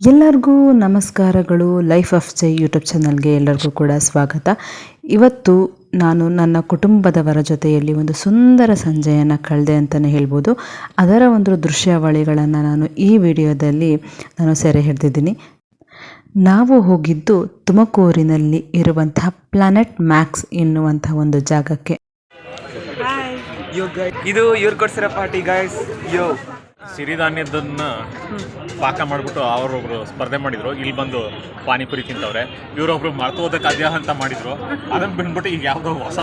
ಎಲ್ಲರಿಗೂ ನಮಸ್ಕಾರಗಳು. Life of Jai YouTube ಚಾನಲ್ಗೆ ಎಲ್ಲರಿಗೂ ಕೂಡ ಸ್ವಾಗತ. ಇವತ್ತು ನಾನು ನನ್ನ ಕುಟುಂಬದವರ ಜೊತೆಯಲ್ಲಿ ಒಂದು ಸುಂದರ ಸಂಜೆಯನ್ನು ಕಳೆದೆ ಅಂತಲೇ ಹೇಳ್ಬೋದು. ಅದರ ಒಂದು ದೃಶ್ಯಾವಳಿಗಳನ್ನು ನಾನು ಈ ವಿಡಿಯೋದಲ್ಲಿ ನಾನು ಸೆರೆ ಹಿಡಿದಿದ್ದೀನಿ. ನಾವು ಹೋಗಿದ್ದು ತುಮಕೂರಿನಲ್ಲಿ ಇರುವಂತಹ ಪ್ಲಾನೆಟ್ ಮ್ಯಾಕ್ಸ್ ಎನ್ನುವಂಥ ಒಂದು ಜಾಗಕ್ಕೆ. ಇದು ಇವ್ರು ಕೊಡ್ಸಿರೋ ಪಾರ್ಟಿ ಗಾಯ್ಸ್ ಯೋ ಸಿರಿಧಾನ್ಯದನ್ನ ಪಾಕ ಮಾಡಿಬಿಟ್ಟು ಅವರೊಬ್ರು ಸ್ಪರ್ಧೆ ಮಾಡಿದ್ರು. ಇಲ್ಲಿ ಬಂದು ಪಾನಿಪುರಿ ತಿಂತವ್ರೆ. ಇವರೊಬ್ರು ಮರ್ತೋದ ಖಾದ್ಯ ಅಂತ ಮಾಡಿದ್ರು. ಅದನ್ನ ಬಿಟ್ಬಿಟ್ಟು ಈಗ ಯಾವುದೋ ಹೊಸ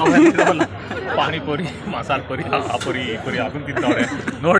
ಪಾನಿಪುರಿ, ಮಸಾಲ ಪುರಿ, ಆ ಪುರಿ, ಈ ಪುರಿ ಅದನ್ನ ತಿಂತವ್ರೆ. ನೋಡಿ.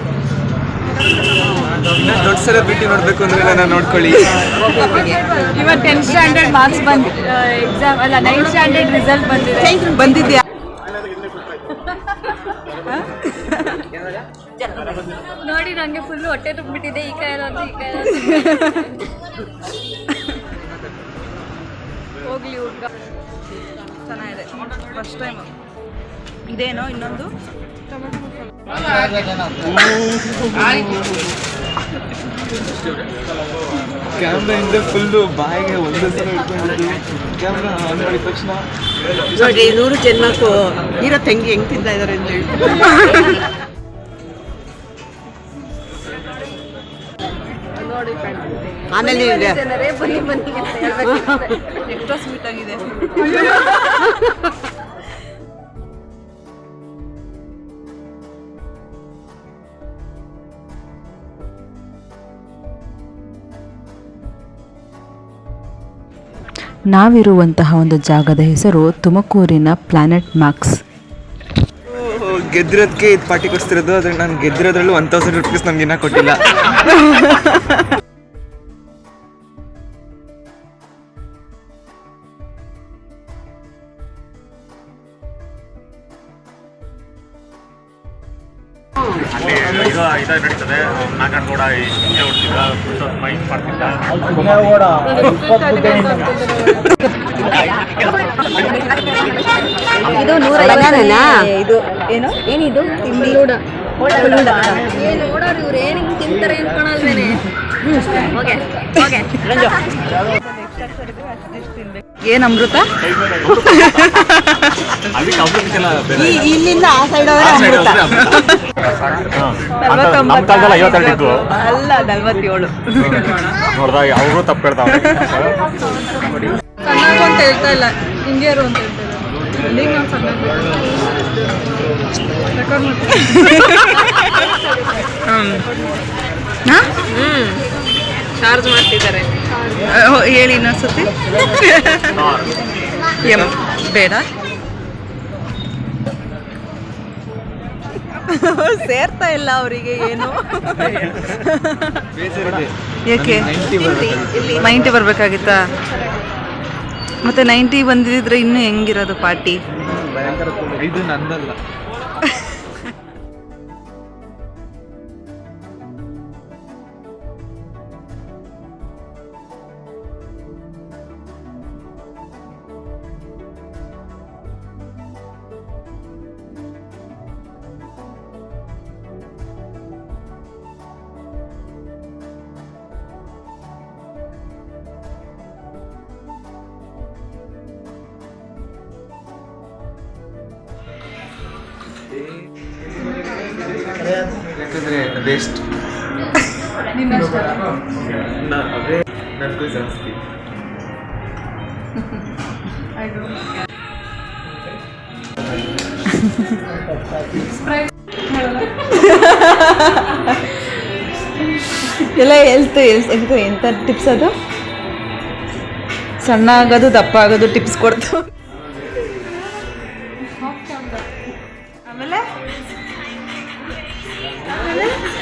ದೊಡ್ಡ ಸೆಲೆಬ್ರಿಟಿ ಭೇಟಿ ನೋಡ್ಬೇಕು ಅಂದ್ರೆ ನನ್ನ ನೋಡ್ಕೊಳ್ಳಿ. ಇವಾಗ ಟೆಂತ್ ಸ್ಟ್ಯಾಂಡರ್ಡ್ ಮಾರ್ಕ್ಸ್ ಬಂದ ಎಕ್ಸಾಮ್ ಅಲ್ಲ ನೈನ್ತ್ ಸ್ಟ್ಯಾಂಡರ್ಡ್ ರಿಸಲ್ಟ್ ಬಂದಿದೆ. ಬಂದಿದ್ಯಾ? ನೋಡಿ ನನಗೆ ಫುಲ್ ಹೊಟ್ಟೆ ತುಂಬಿಟ್ಟಿದೆ ಈ ಕೈ ಅಂತ ಈ ಕೈ ಹೋಗ್ಲಿ ಹುಡುಗ. ಚೆನ್ನಾಗಿದೆ. ಫಸ್ಟ್ ಟೈಮ್ ಇದೇನೋ ಇನ್ನೊಂದು? ಕ್ಯಾಮ್ರಾ ಇಂದ ಫುಲ್ಲು ಬಾಯಿಗೆ ಒಂದೇ ಸಲ ಇಟ್ಕೊಂಡಿದ್ದು. ಕ್ಯಾಮ್ರಾ ಆನ್ ಮಾಡಿದ ತಕ್ಷಣ ನೋಡ್ರಿ ನೂರು ಜನ್ಮಕ್ಕೂ ಇರೋ ತಂಗಿ ಹೆಂಗ್ ತಿಂತಾ ಇದಾರೆ ಅಂತ ಹೇಳಿ ಆಮೇಲೆ ಬನ್ನಿ ಬನ್ನಿ ಅಂತ ಹೇಳ್ಬೇಕು ಎಕ್ಸ್ಟ್ರಾ ಸ್ವೀಟ್ ಆಗಿದೆ. ನಾವಿರುವಂತಹ ಒಂದು ಜಾಗದ ಹೆಸರು ತುಮಕೂರಿನ ಪ್ಲಾನೆಟ್ ಮ್ಯಾಕ್ಸ್ ಗೆದ್ದಿರೋದಕ್ಕೆ ಇದು ಪಾರ್ಟಿ ಕೊಡ್ಸ್ತಿರೋದು ಅದ್ರ ನಾನು ಗೆದ್ದಿರೋದ್ರಲ್ಲೂ ಒನ್ ತೌಸಂಡ್ ರುಪೀಸ್ ನಮ್ಗೆ ಇನ್ನೂ ಕೊಟ್ಟಿಲ್ಲ. ಅಲ್ಲಿ ಇದು ಇದು ನಡೀತದೆ. ನಾಗನ್ ಕೂಡ ಹಿಂಗೆ ಹೊಡ್ತಿದ್ದ ಮೈಂಡ್ ಮಾಡ್ತಿದ್ದ. ಇದು ನೂರ ಇದು ಏನು? ಏನಿದು? ತಿಂಡಿ. ನೋಡೋರು ಇವ್ರು ಏನು ಹಿಂಗೆ ತಿಂತಾರೆ ಅನ್ಕೊಳಲ್ವೇನೆ ಓಕೆ ಓಕೆ. ಏನ್ ಅಮೃತ? ಇಲ್ಲಿಂದ ಆ ಸೈಡ್ ಅವರೇ ಅಮೃತ. ಅಲ್ಲ ನಲ್ವತ್ತೇಳು. ನೋಡ್ದಾಗ ಅವರು ತಪ್ಪು ಹೇಳ್ತಾವೆ ಅಂತ ಹೇಳ್ತಾ ಇಲ್ಲ ಹಿಂಗೇರು ಅಂತ ಹೇಳ್ತಾರೆ ನಾನು ರೆಕಾರ್ಡ್ ಚಾರ್ಜ್ ಮಾಡ್ತಿದ್ದಾರೆ. ಹೇಳಿ ಇನ್ನೊಂದ್ಸತಿ. ಎಂ ಬೇಡ. ಸೇರ್ತಾ ಇಲ್ಲ ಅವರಿಗೆ ಏನು? ಯಾಕೆ ನೈಂಟಿ ಬರ್ಬೇಕಾಗಿತ್ತಾ? ಮತ್ತೆ ನೈಂಟಿ ಬಂದಿದ್ರೆ ಇನ್ನೂ ಹೆಂಗಿರೋದು ಪಾರ್ಟಿ? ಇದು ನಂದಲ್ಲ. ಯಾಕಂದ್ರೆ ಬೆಸ್ಟ್ ಅದೇ ನನಗೂ ಜಾಸ್ತಿ ಎಲ್ಲ ಹೆಲ್ತ್ ಎಂತ ಎಂಥ ಟಿಪ್ಸ್ ಅದು? ಸಣ್ಣ ಆಗೋದು ದಪ್ಪ ಆಗೋದು ಟಿಪ್ಸ್ ಕೊಡ್ತು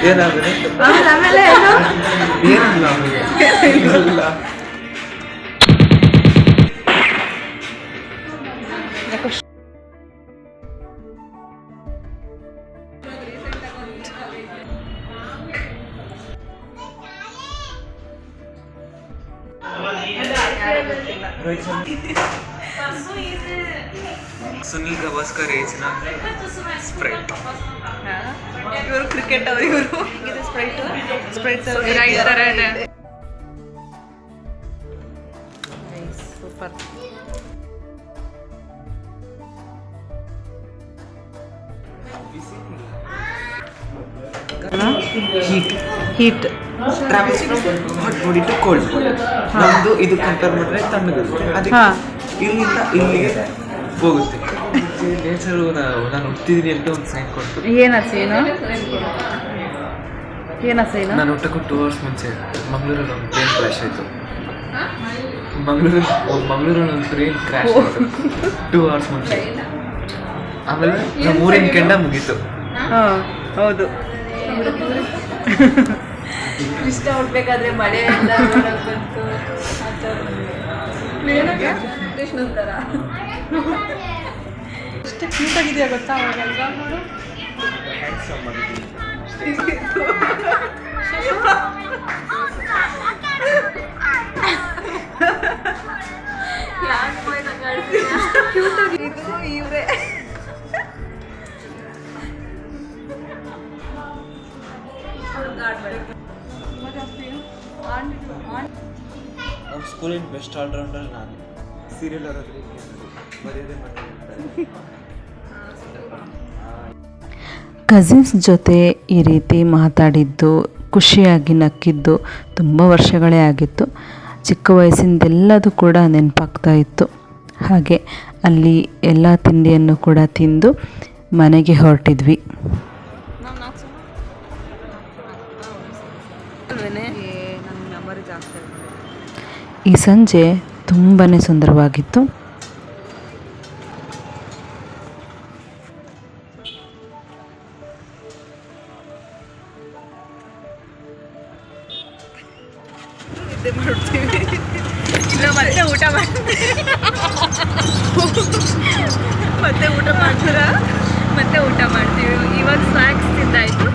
ಏನಾದ್ರೆ? ಆಮೇಲೆ. ಏನು ಏನಿಲ್ಲ ಏನಿಲ್ಲ ಸುನಿಲ್ ಗವಾಸ್ಕರ್ ಏಜ್ನ ಸ್ಪ್ರೈಟ್ ಇವರು. ಕ್ರಿಕೆಟ್ ಅವರು. ಇವರು ಇದು. Sprite Sprite super heat heat travels hot body to cold body ನಮ್ದು ಇದು ಕಂಪೇರ್ ಮಾಡಿದ್ರೆ ತಣ್ಣಗಿರುತ್ತೆ ಅದಕ್ಕೆ ಇಲ್ಲಿಂದ ಇಲ್ಲಿಗೆ ಹೋಗುತ್ತೆ. ನೇಚರು ನಾನು ಹುಟ್ಟಿದೀನಿ ಅಂತ ಒಂದು ಸೈನ್ ಕೊಟ್ಟು ಏನ ಸೀನು ಏನ ಸೀನು ನಾನು ಹುಟ್ಟಕ್ಕೂ ಟೂ ಅವರ್ಸ್ ಮುಂಚೆ ಮಂಗಳೂರಲ್ಲಿ ಒಂದು ಟ್ರೈನ್ ಕ್ರ್ಯಾಶ್ ಆಯಿತು. ಮಂಗಳೂರು ಮಂಗಳೂರಲ್ಲಿ ಒಂದು ಟ್ರೈನ್ ಕ್ರ್ಯಾಶ್ ಆಯಿತು. ಟೂ ಅವರ್ಸ್ ಮುಂಚೆ. ಆಮೇಲೆ ನಮ್ಮ ಊರಿನ ಕೆಂಡ ಮುಗೀತು. ಹಾಂ ಹೌದು. ಇಷ್ಟ ಹುಡ್ಬೇಕಾದ್ರೆ ಮಳೆ ಎಲ್ಲ ನೋಡಕ್ ಬಂತು. ಕೃಷ್ಣನ್ ಥರ ಎಷ್ಟು ಕ್ಯೂಟ್ ಆಗಿದೆಯಾ ಗೊತ್ತಾ ಅವಾಗೆಲ್ಲ ನೋಡು? ಇದು ಇವ್ರೆ. ಸ್ಕೂಲಿನ ಬೆಸ್ಟ್ ಆಲ್ರೌಂಡರ್ ನಾನು. ಸೀರಿಯಲ್ ಅವರಲ್ಲಿ ಮರ್ಯಾದೆ ಮಾಡ್ತಾರೆ. ಕಸಿನ್ಸ್ ಜೊತೆ ಈ ರೀತಿ ಮಾತಾಡಿದ್ದು ಖುಷಿಯಾಗಿ ನಕ್ಕಿದ್ದು ತುಂಬ ವರ್ಷಗಳೇ ಆಗಿತ್ತು. ಚಿಕ್ಕ ವಯಸ್ಸಿಂದೆಲ್ಲದೂ ಕೂಡ ನೆನಪಾಗ್ತಾ ಇತ್ತು. ಹಾಗೆ ಅಲ್ಲಿ ಎಲ್ಲ ತಿಂಡಿಯನ್ನು ಕೂಡ ತಿಂದು ಮನೆಗೆ ಹೊರಟಿದ್ವಿ. ಈ ಸಂಜೆ ತುಂಬಾ ಸುಂದರವಾಗಿತ್ತು. ಮತ್ತೆ ಊಟ ಮಾಡ್ತೀವಿ ಮತ್ತೆ ಊಟ ಮಾಡ್ತೀರಾ? ಮತ್ತೆ ಊಟ ಮಾಡ್ತೀವಿ. ಇವಾಗ ಸ್ನ್ಯಾಕ್ಸ್ ತಿಂದಾಯ್ತು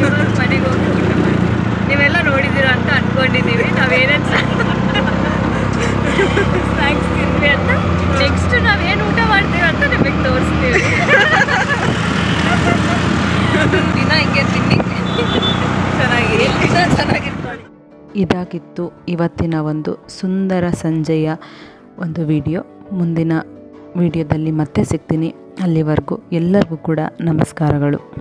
ಇವಾಗ ಮನೆಗೆ ಹೋಗಿ ಊಟ ಮಾಡ್ತೀವಿ ನೀವೆಲ್ಲ ನೋಡಿದ್ದೀರ ಅಂತ ಅನ್ಕೊಂಡಿದ್ದೀವಿ ನಾವೇನೇನು ಸ್ನ್ಯಾಕ್ಸ್ ತಿಂದ್ವಿ ಅಂತ ನೆಕ್ಸ್ಟ್ ನಾವೇನು ಊಟ ಮಾಡ್ತೀವಿ ಅಂತ ನಿಮಗೆ ತೋರಿಸ್ತೀವಿ ದಿನ ಹಿಂಗೆ ತಿನ್ನಿ ಚೆನ್ನಾಗಿ ಚೆನ್ನಾಗಿರ್ಕೊಳ್ಳಿ ಇದಾಗಿತ್ತು ಇವತ್ತಿನ ಒಂದು ಸುಂದರ ಸಂಜೆಯ ಒಂದು ವಿಡಿಯೋ. ಮುಂದಿನ ವಿಡಿಯೋದಲ್ಲಿ ಮತ್ತೆ ಸಿಗ್ತೀನಿ. ಅಲ್ಲಿವರೆಗೂ ಎಲ್ಲರಿಗೂ ಕೂಡ ನಮಸ್ಕಾರಗಳು.